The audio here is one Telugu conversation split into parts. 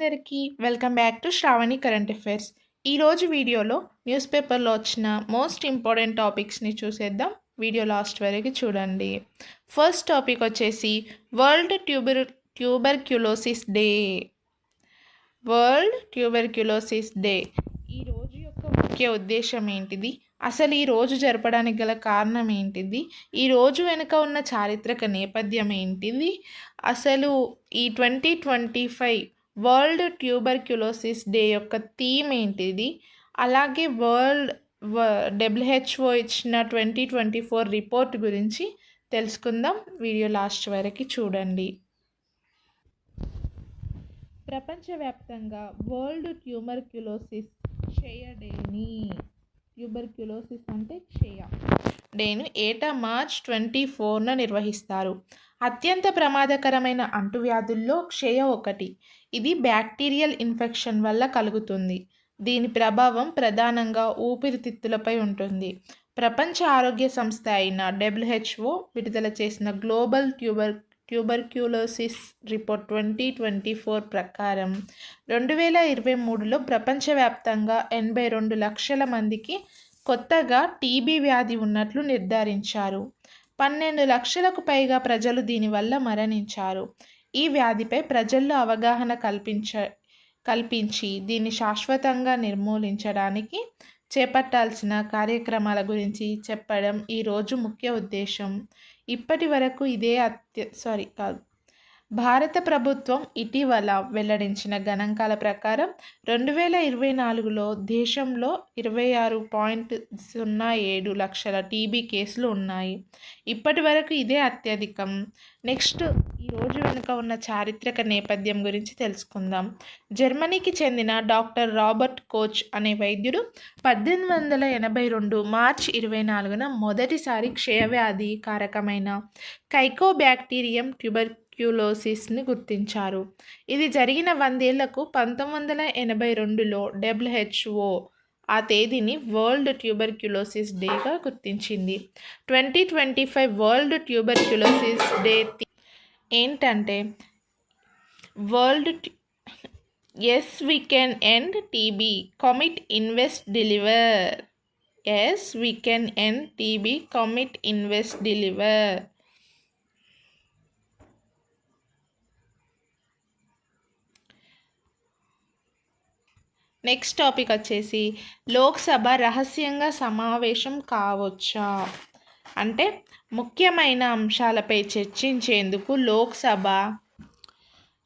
అందరికీ welcome back to Shravani current affairs. ఈరోజు వీడియోలో న్యూస్ పేపర్లో వచ్చిన మోస్ట్ ఇంపార్టెంట్ టాపిక్స్ని చూసేద్దాం. వీడియో లాస్ట్ వరకు చూడండి. ఫస్ట్ టాపిక్ వచ్చేసి world tuber tuberculosis day. World tuberculosis day. ఈ రోజు యొక్క ముఖ్య ఉద్దేశం ఏంటిది? అసలు ఈ రోజు జరపడానికి గల కారణం ఏంటిది? ఈ రోజు వెనుక ఉన్న చారిత్రక నేపథ్యం ఏంటిది? అసలు ఈ twenty twenty five world tuberculosis day యొక్క థీమ్ ఏంటిది? అలాగే వరల్డ్ డబ్ల్యూహెచ్ఓ ఇచ్చిన ట్వంటీ ట్వంటీ ఫోర్ రిపోర్ట్ గురించి తెలుసుకుందాం. వీడియో లాస్ట్ వరకు చూడండి. ప్రపంచవ్యాప్తంగా వరల్డ్ ట్యూమర్క్యులోసిస్ ట్యూబర్క్యులోసిస్ అంటే క్షయ. డేను ఏటా మార్చ్ ట్వంటీ ఫోర్న నిర్వహిస్తారు. అత్యంత ప్రమాదకరమైన అంటువ్యాధుల్లో క్షయ ఒకటి. ఇది బ్యాక్టీరియల్ ఇన్ఫెక్షన్ వల్ల కలుగుతుంది. దీని ప్రభావం ప్రధానంగా ఊపిరితిత్తులపై ఉంటుంది. ప్రపంచ ఆరోగ్య సంస్థ అయిన డబ్ల్యూహెచ్ఓ విడుదల చేసిన global tuber tuberculosis report twenty twenty four ప్రకారం రెండు వేల ఇరవై మూడులో ప్రపంచవ్యాప్తంగా ఎనభై రెండు లక్షల మందికి కొత్తగా టీబీ వ్యాధి ఉన్నట్లు నిర్ధారించారు. పన్నెండు లక్షలకు పైగా ప్రజలు దీనివల్ల మరణించారు. ఈ వ్యాధిపై ప్రజల్లో అవగాహన కల్పించ కల్పించి దీన్ని శాశ్వతంగా నిర్మూలించడానికి చేపట్టాల్సిన కార్యక్రమాల గురించి చెప్పడం ఈరోజు ముఖ్య ఉద్దేశం. ఇప్పటి వరకు ఇదే అత్య సారీ కాదు. భారత ప్రభుత్వం ఇటీవల వెల్లడించిన గణాంకాల ప్రకారం రెండు వేల ఇరవై నాలుగులో దేశంలో ఇరవై ఆరు పాయింట్ సున్నా ఏడు లక్షల టీబీ కేసులు ఉన్నాయి. ఇప్పటి వరకు ఇదే అత్యధికం. నెక్స్ట్ ఈరోజు వెనుక ఉన్న చారిత్రక నేపథ్యం గురించి తెలుసుకుందాం. జర్మనీకి చెందిన డాక్టర్ రాబర్ట్ కోచ్ అనే వైద్యుడు పద్దెనిమిది వందల ఎనభై రెండు మార్చ్ ఇరవై నాలుగున మొదటిసారి క్షయవ్యాధి కారకమైన కైకోబ్యాక్టీరియం ట్యూబర్ ట్యూబర్క్యులోసిస్ని గుర్తించారు. ఇది జరిగిన వందేళ్ళకు పంతొమ్మిది వందల ఎనభై రెండులో డబ్ల్యూహెచ్ఓ ఆ తేదీని వరల్డ్ ట్యూబర్క్యులోసిస్ డేగా గుర్తించింది. Twenty twenty five world tuberculosis day ఏంటంటే world yes we can end TB commit invest deliver. Yes we can end TB commit invest deliver. Next topic వచ్చేసి లోక్సభ రహస్యంగా సమావేశం కావచ్చా? అంటే ముఖ్యమైన అంశాలపై చర్చించేందుకు లోక్సభ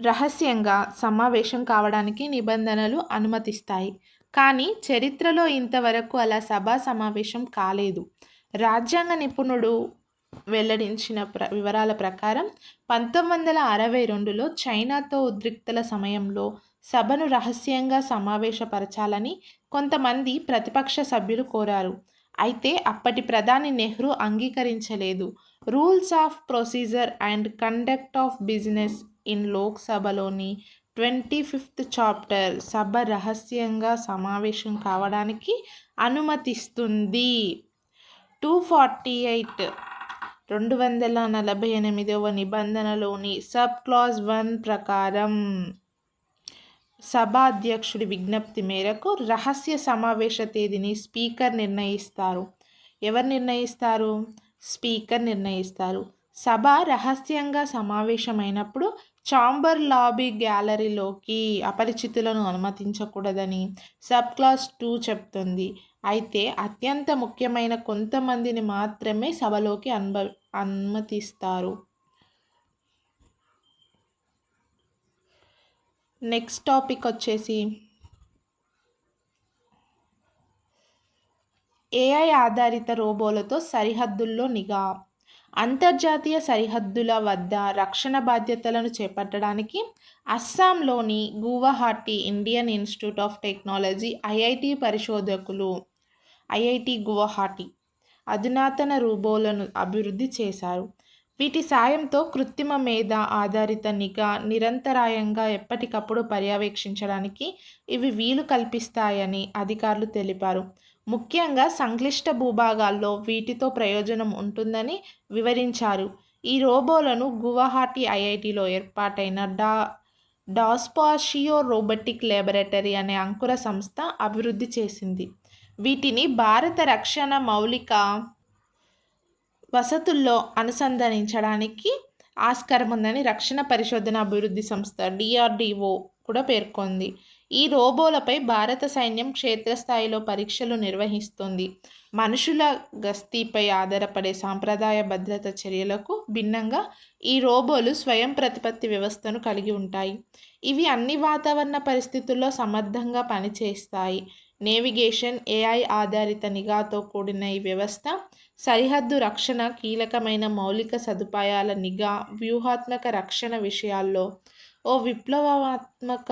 రహస్యంగా సమావేశం కావడానికి నిబంధనలు అనుమతిస్తాయి. కానీ చరిత్రలో ఇంతవరకు అలా సభా సమావేశం కాలేదు. రాజ్యాంగ నిపుణుడు వెల్లడించిన ప్ర వివరాల ప్రకారం పంతొమ్మిది వందల అరవై రెండులో చైనాతో ఉద్రిక్తల సమయంలో సభను రహస్యంగా సమావేశపరచాలని కొంతమంది ప్రతిపక్ష సభ్యులు కోరారు. అయితే అప్పటి ప్రధాని నెహ్రూ అంగీకరించలేదు. Rules of procedure and conduct of business in లోక్సభలోని twenty fifth chapter సభ రహస్యంగా సమావేశం కావడానికి అనుమతిస్తుంది. టూ ఫార్టీ ఎయిట్ రెండు వందల నలభై ఎనిమిదవ నిబంధనలోని సబ్ క్లాజ్ వన్ ప్రకారం సభాధ్యక్షుడి విజ్ఞప్తి మేరకు రహస్య సమావేశ తేదీని స్పీకర్ నిర్ణయిస్తారు. ఎవరు నిర్ణయిస్తారు? స్పీకర్ నిర్ణయిస్తారు. సభ రహస్యంగా సమావేశమైనప్పుడు చాంబర్ లాబీ గ్యాలరీలోకి అపరిచితులను అనుమతించకూడదని సబ్ క్లాస్ టూ చెప్తుంది. అయితే అత్యంత ముఖ్యమైన కొంతమందిని మాత్రమే సభలోకి అనుభ అనుమతిస్తారు. నెక్స్ట్ టాపిక్ వచ్చేసి ఏఐ ఆధారిత రోబోలతో సరిహద్దుల్లో నిఘా. అంతర్జాతీయ సరిహద్దుల వద్ద రక్షణ బాధ్యతలను చేపట్టడానికి అస్సాంలోని Guwahati Indian Institute of Technology IIT పరిశోధకులు ఐఐటి గువాహటి అధునాతన రోబోలను అభివృద్ధి చేశారు. వీటి సాయంతో కృత్రిమ మేధ ఆధారిత నిఘా నిరంతరాయంగా ఎప్పటికప్పుడు పర్యవేక్షించడానికి ఇవి వీలు కల్పిస్తాయని అధికారులు తెలిపారు. ముఖ్యంగా సంక్లిష్ట భూభాగాల్లో వీటితో ప్రయోజనం ఉంటుందని వివరించారు. ఈ రోబోలను గువాహటి ఐఐటిలో ఏర్పాటైన డా డాస్పాషియో రోబోటిక్ లాబొరేటరీ అనే అంకుర సంస్థ అభివృద్ధి చేసింది. వీటిని భారత రక్షణ మౌలిక వసతుల్లో అనుసంధానించడానికి ఆస్కారం ఉందని రక్షణ పరిశోధన అభివృద్ధి సంస్థ డిఆర్డిఓ కూడా పేర్కొంది. ఈ రోబోలపై భారత సైన్యం క్షేత్రస్థాయిలో పరీక్షలు నిర్వహిస్తుంది. మనుషుల గస్తీపై ఆధారపడే సాంప్రదాయ భద్రత చర్యలకు భిన్నంగా ఈ రోబోలు స్వయం ప్రతిపత్తి వ్యవస్థను కలిగి ఉంటాయి. ఇవి అన్ని వాతావరణ పరిస్థితుల్లో సమర్థంగా పనిచేస్తాయి. నేవిగేషన్ ఏఐ ఆధారిత నిఘాతో కూడిన ఈ వ్యవస్థ సరిహద్దు రక్షణ కీలకమైన మౌలిక సదుపాయాల నిఘా వ్యూహాత్మక రక్షణ విషయాల్లో ఓ విప్లవాత్మక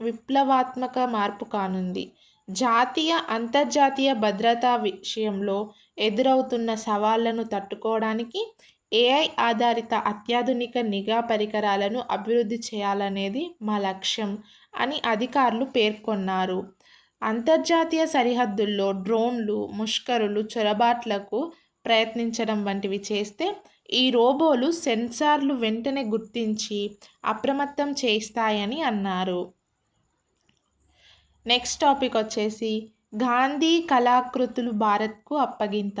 విప్లవాత్మక మార్పు కానుంది. జాతీయ అంతర్జాతీయ భద్రతా విషయంలో ఎదురవుతున్న సవాళ్ళను తట్టుకోవడానికి ఏఐ ఆధారిత అత్యాధునిక నిఘా పరికరాలను అభివృద్ధి చేయాలనేది మా లక్ష్యం అని అధికారులు పేర్కొన్నారు. అంతర్జాతీయ సరిహద్దుల్లో డ్రోన్లు ముష్కరులు చొరబాట్లకు ప్రయత్నించడం వంటివి చేస్తే ఈ రోబోలు సెన్సార్లు వెంటనే గుర్తించి అప్రమత్తం చేస్తాయని అన్నారు. నెక్స్ట్ టాపిక్ వచ్చేసి గాంధీ కళాకృతులు భారత్కు అప్పగింత.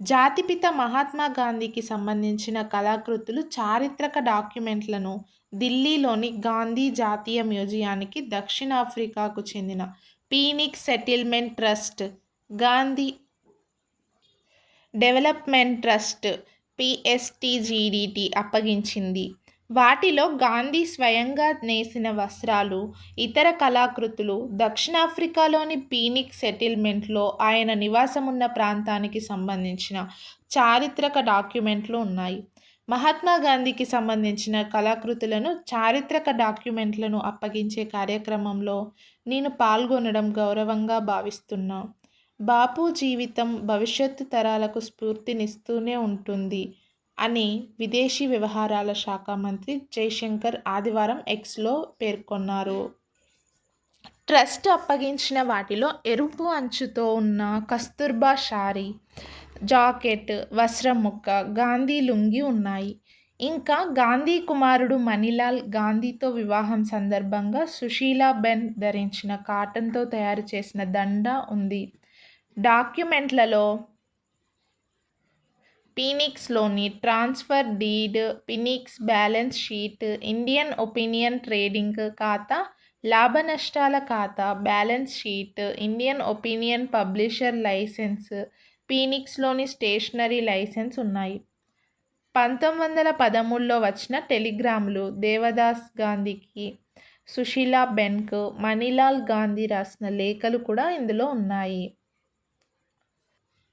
జాతిపిత మహాత్మా గాంధీకి సంబంధించిన కళాకృతులు చారిత్రక డాక్యుమెంట్లను ఢిల్లీలోని గాంధీ జాతీయ మ్యూజియానికి దక్షిణాఫ్రికాకు చెందిన Phoenix Settlement Trust Gandhi Development Trust PSTGDT అప్పగించింది. వాటిలో గాంధీ స్వయంగా నేసిన వస్త్రాలు ఇతర కళాకృతులు దక్షిణాఫ్రికాలోని పీనిక్ సెటిల్మెంట్లో ఆయన నివాసమున్న ప్రాంతానికి సంబంధించిన చారిత్రక డాక్యుమెంట్లు ఉన్నాయి. మహాత్మా గాంధీకి సంబంధించిన కళాకృతులను చారిత్రక డాక్యుమెంట్లను అప్పగించే కార్యక్రమంలో నేను పాల్గొనడం గౌరవంగా భావిస్తున్నా. బాపు జీవితం భవిష్యత్తు తరాలకు స్ఫూర్తినిస్తూనే ఉంటుంది అని విదేశీ వ్యవహారాల శాఖ మంత్రి జైశంకర్ ఆదివారం ఎక్స్లో పేర్కొన్నారు. ట్రస్ట్ అప్పగించిన వాటిలో ఎరుపు అంచుతో ఉన్న కస్తూర్బా షారీ జాకెట్ వస్త్రం ముక్క గాంధీ లుంగి ఉన్నాయి. ఇంకా గాంధీ కుమారుడు మణిలాల్ గాంధీతో వివాహం సందర్భంగా సుశీలా బెన్ ధరించిన కాటన్తో తయారు చేసిన దండ ఉంది. డాక్యుమెంట్లలో పీనిక్స్లోని transfer deed Phoenix balance sheet Indian Opinion trading ఖాతా లాభనష్టాల ఖాతా balance sheet Indian Opinion publisher licence పీనిక్స్లోని stationery licence ఉన్నాయి. పంతొమ్మిది వందల పదమూడులో వచ్చిన టెలిగ్రామ్లు దేవదాస్ గాంధీకి సుశీలా బెన్క్ మణిలాల్ గాంధీ రాసిన లేఖలు కూడా ఇందులో ఉన్నాయి.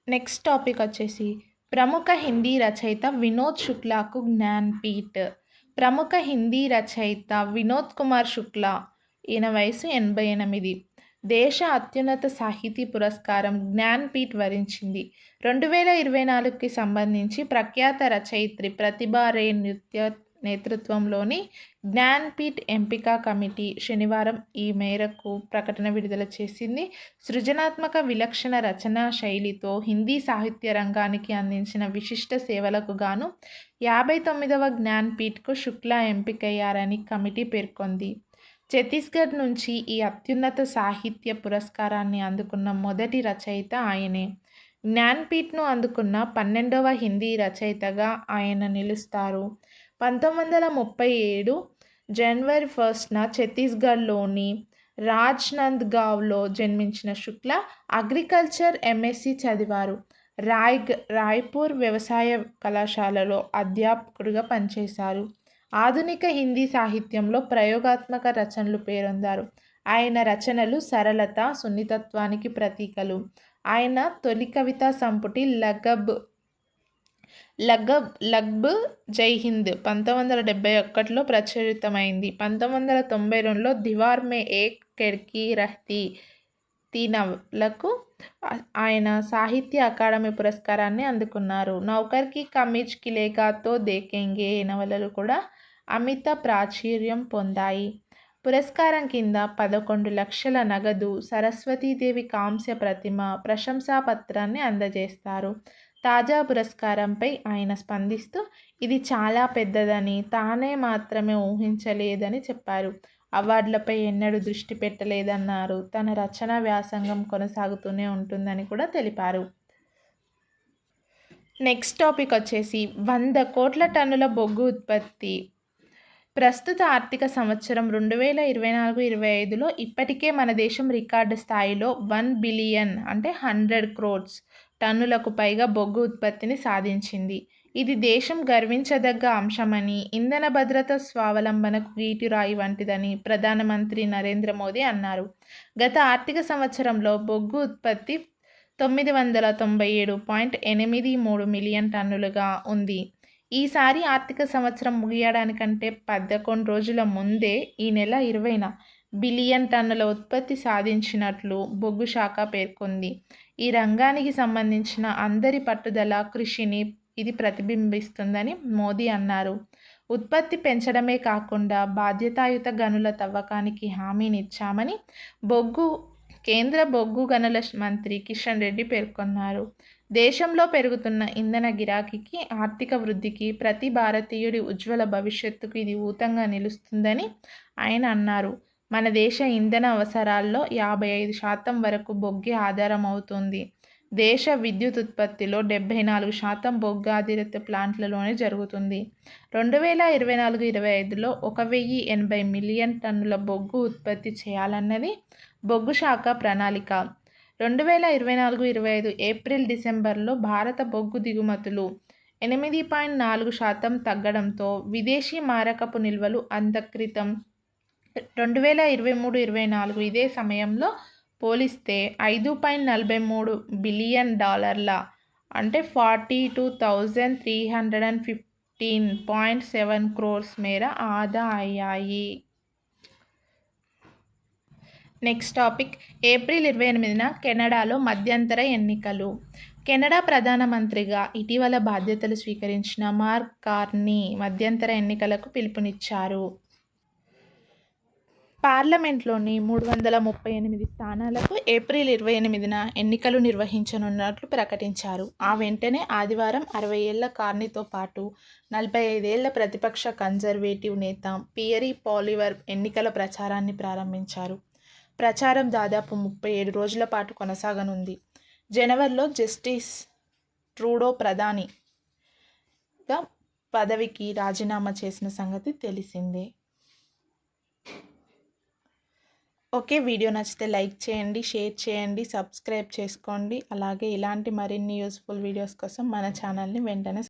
నెక్స్ట్ టాపిక్ వచ్చేసి ప్రముఖ హిందీ రచయిత వినోద్ శుక్లాకు జ్ఞాన్పీఠ్ ప్రముఖ హిందీ రచయిత వినోద్ కుమార్ శుక్లా ఈయన వయసు ఎనభై ఎనిమిది. దేశ అత్యున్నత సాహితీ పురస్కారం జ్ఞాన్పీఠ్ వరించింది. రెండు వేల ఇరవై నాలుగుకి సంబంధించి ప్రఖ్యాత రచయిత్రి ప్రతిభా రే నృత్య నేతృత్వంలోని జ్ఞాన్పీఠ్ ఎంపిక కమిటీ శనివారం ఈ మేరకు ప్రకటన విడుదల చేసింది. సృజనాత్మక విలక్షణ రచనా శైలితో హిందీ సాహిత్య రంగానికి అందించిన విశిష్ట సేవలకు గాను యాభై తొమ్మిదవ జ్ఞాన్పీఠ్కు శుక్లా ఎంపికయ్యారని కమిటీ పేర్కొంది. ఛత్తీస్గఢ్ నుంచి ఈ అత్యున్నత సాహిత్య పురస్కారాన్ని అందుకున్న మొదటి రచయిత ఆయనే. జ్ఞాన్పీఠ్ను అందుకున్న పన్నెండవ హిందీ రచయితగా ఆయన నిలుస్తారు. పంతొమ్మిది వందల ముప్పై ఏడు జనవరి ఫస్ట్న ఛత్తీస్గఢ్లోని రాజ్నంద్గావ్లో జన్మించిన శుక్ల అగ్రికల్చర్ ఎంఎస్సి చదివారు. రాయ్ రాయ్పూర్ వ్యవసాయ కళాశాలలో అధ్యాపకుడిగా పనిచేశారు. ఆధునిక హిందీ సాహిత్యంలో ప్రయోగాత్మక రచనలు పేరొందారు. ఆయన రచనలు సరళత సున్నితత్వానికి ప్రతీకలు. ఆయన తొలి కవితా సంపుటి లగబ్ లగబ్ లగ్బ్ జై హింద్ పంతొమ్మిది వందల డెబ్బై ఒకటిలో ప్రచురితమైంది. పంతొమ్మిది వందల తొంభై రెండులో దివార్ మే ఏక్ కెడ్కి రహ్తీ తీనలకు ఆయన సాహిత్య అకాడమీ పురస్కారాన్ని అందుకున్నారు. నౌకర్కి కమీజ్ కిలేగాతో దేకెంగే నవలలు కూడా అమిత ప్రాచుర్యం పొందాయి. పురస్కారం కింద పదకొండు లక్షల నగదు సరస్వతీదేవి కాంస్య ప్రతిమ ప్రశంసాపత్రాన్ని అందజేస్తారు. తాజా పురస్కారంపై ఆయన స్పందిస్తూ ఇది చాలా పెద్దదని తానే మాత్రమే ఊహించలేదని చెప్పారు. అవార్డులపై ఎన్నడూ దృష్టి పెట్టలేదన్నారు. తన రచన వ్యాసంగం కొనసాగుతూనే ఉంటుందని కూడా తెలిపారు. నెక్స్ట్ టాపిక్ వచ్చేసి వంద కోట్ల టన్నుల బొగ్గు ఉత్పత్తి. ప్రస్తుత ఆర్థిక సంవత్సరం రెండు వేల ఇరవై నాలుగు ఇరవై ఐదులో ఇప్పటికే మన దేశం రికార్డు స్థాయిలో వన్ బిలియన్ అంటే హండ్రెడ్ క్రోడ్స్ టన్నులకు పైగా బొగ్గు ఉత్పత్తిని సాధించింది. ఇది దేశం గర్వించదగ్గ అంశమని ఇంధన భద్రత స్వావలంబనకు గీటిరాయి వంటిదని ప్రధానమంత్రి నరేంద్ర మోదీ అన్నారు. గత ఆర్థిక సంవత్సరంలో బొగ్గు ఉత్పత్తి తొమ్మిది వందల తొంభై ఏడు పాయింట్ ఎనిమిది మూడు మిలియన్ టన్నులుగా ఉంది. ఈసారి ఆర్థిక సంవత్సరం ముగియడానికంటే పదకొండు రోజుల ముందే ఈ నెల ఇరవైన బిలియన్ టన్నుల ఉత్పత్తి సాధించినట్లు బొగ్గు శాఖ పేర్కొంది. ఈ రంగానికి సంబంధించిన అందరి పట్టుదల కృషిని ఇది ప్రతిబింబిస్తుందని మోదీ అన్నారు. ఉత్పత్తి పెంచడమే కాకుండా బాధ్యతాయుత గనుల తవ్వకానికి హామీనిచ్చామని బొగ్గు కేంద్ర బొగ్గు గనుల మంత్రి కిషన్ రెడ్డి పేర్కొన్నారు. దేశంలో పెరుగుతున్న ఇంధన గిరాకీకి ఆర్థిక వృద్ధికి ప్రతి భారతీయుడి ఉజ్వల భవిష్యత్తుకు ఇది ఊతంగా నిలుస్తుందని ఆయన అన్నారు. మన దేశ ఇంధన అవసరాల్లో యాభై ఐదు శాతం వరకు బొగ్గే ఆధారం అవుతుంది దేశ విద్యుత్ ఉత్పత్తిలో డెబ్బై నాలుగు శాతం బొగ్గు ఆధారిత ప్లాంట్లలోనే జరుగుతుంది. రెండు వేల ఇరవై నాలుగు ఇరవై ఐదులో ఒక వెయ్యి ఎనభై మిలియన్ టన్నుల బొగ్గు ఉత్పత్తి చేయాలన్నది బొగ్గు శాఖ ప్రణాళిక. రెండు వేల ఇరవై నాలుగు ఇరవై ఐదు ఏప్రిల్ డిసెంబర్లో భారత బొగ్గు దిగుమతులు ఎనిమిది పాయింట్ నాలుగు శాతం తగ్గడంతో విదేశీ మారకపు నిల్వలు అంతక్రితం రెండు వేల ఇరవై మూడు ఇరవై నాలుగు ఇదే సమయంలో పోలిస్తే ఐదు పాయింట్ నలభై మూడు బిలియన్ డాలర్ల అంటే forty two thousand three hundred and fifteen point seven crores మేర ఆదా అయ్యాయి నెక్స్ట్ టాపిక్. ఏప్రిల్ ఇరవై ఎనిమిదిన కెనడాలో మధ్యంతర ఎన్నికలు. కెనడా ప్రధానమంత్రిగా ఇటీవల బాధ్యతలు స్వీకరించిన మార్క్ కార్నీ మధ్యంతర ఎన్నికలకు పిలుపునిచ్చారు. పార్లమెంట్లోని మూడు వందల ముప్పై ఎనిమిది స్థానాలకు ఏప్రిల్ ఇరవై ఎనిమిదిన ఎన్నికలు నిర్వహించనున్నట్లు ప్రకటించారు. ఆ వెంటనే ఆదివారం అరవై ఏళ్ళ కార్నీతో పాటు నలభై ఐదేళ్ళ ప్రతిపక్ష కన్జర్వేటివ్ నేత పియరీ పాలివర్ ఎన్నికల ప్రచారాన్ని ప్రారంభించారు. ప్రచారం దాదాపు ముప్పై ఏడు రోజుల పాటు కొనసాగనుంది. జనవరిలో జస్టిస్ ట్రూడో ప్రధానిగా పదవికి రాజీనామా చేసిన సంగతి తెలిసిందే. ఓకే వీడియో నచ్చితే లైక్ చేయండి షేర్ చేయండి సబ్స్క్రైబ్ చేసుకోండి. అలాగే ఇలాంటి మరిన్ని యూస్ఫుల్ వీడియోస్ కోసం మన ఛానల్ని వెంటనే